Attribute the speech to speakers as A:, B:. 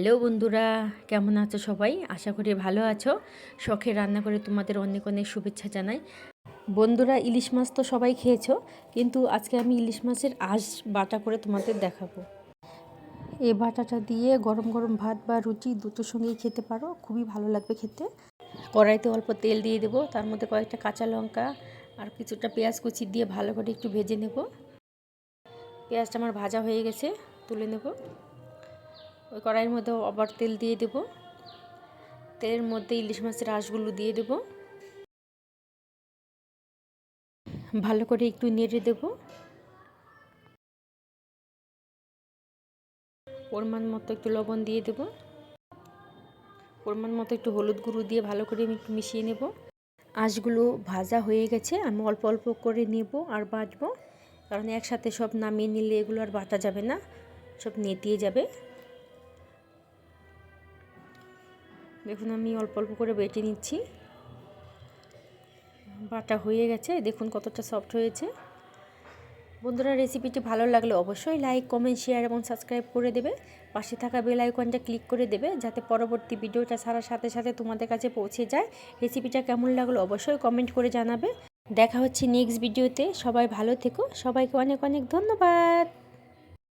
A: Hello বন্ধুরা, কেমন আছো সবাই? আশা করি ভালো আছো। শখে রান্না করে তোমাদের অনেক অনেক শুভেচ্ছা জানাই। বন্ধুরা, ইলিশ মাছ তো সবাই খেয়েছো, কিন্তু আজকে আমি ইলিশ মাছের আঁশ বাটা করে তোমাদের দেখাবো। এই বাটাটা দিয়ে গরম গরম ভাত বা রুটি দুটোর সঙ্গেই খেতে পারো, খুবই ভালো লাগবে খেতে। কড়াইতে অল্প তেল দিয়ে দেবো, তার মধ্যে কয়েকটা কাঁচা লঙ্কা আর কিছুটা পেঁয়াজ কুচি দিয়ে ভালো করে একটু ভেজে নেব। পেঁয়াজটা আমার ভাজা হয়ে গেছে, তুলে নেব। ওই কড়াইয়ের মধ্যে আবার তেল দিয়ে দেব। তেলের মধ্যে ইলিশ মাছের আঁশগুলো দিয়ে দেব। ভালো করে একটু নেড়ে দেব। পরিমাণ মতো একটু লবণ দিয়ে দেব। পরিমাণ মতো একটু হলুদ গুঁড়ো দিয়ে ভালো করে আমি একটু মিশিয়ে নেব। আঁশগুলো ভাজা হয়ে গেছে, আমি অল্প অল্প করে নেব আর বাটবো। কারণ একসাথে সব নামিয়ে নিলে এগুলো আর বাটা যাবে না, সব নেতিয়ে যাবে। দেখুন, আমি অল্প অল্প করে বেটে নিচ্ছি। বাটা হয়ে গেছে, দেখুন কতটা সফট হয়েছে। বন্ধুরা রেসিপিটি ভালো লাগলে অবশ্যই লাইক কমেন্ট শেয়ার এবং সাবস্ক্রাইব করে দেবে। পাশে থাকা বেল আইকনটা ক্লিক করে দেবে, যাতে পরবর্তী ভিডিওটা ছাড়ার সাথে সাথে তোমাদের কাছে পৌঁছে যায়। রেসিপিটা কেমন লাগল অবশ্যই কমেন্ট করে জানাবে। দেখা হচ্ছে নেক্সট ভিডিওতে সবাই ভালো থেকো। সবাইকে অনেক অনেক ধন্যবাদ।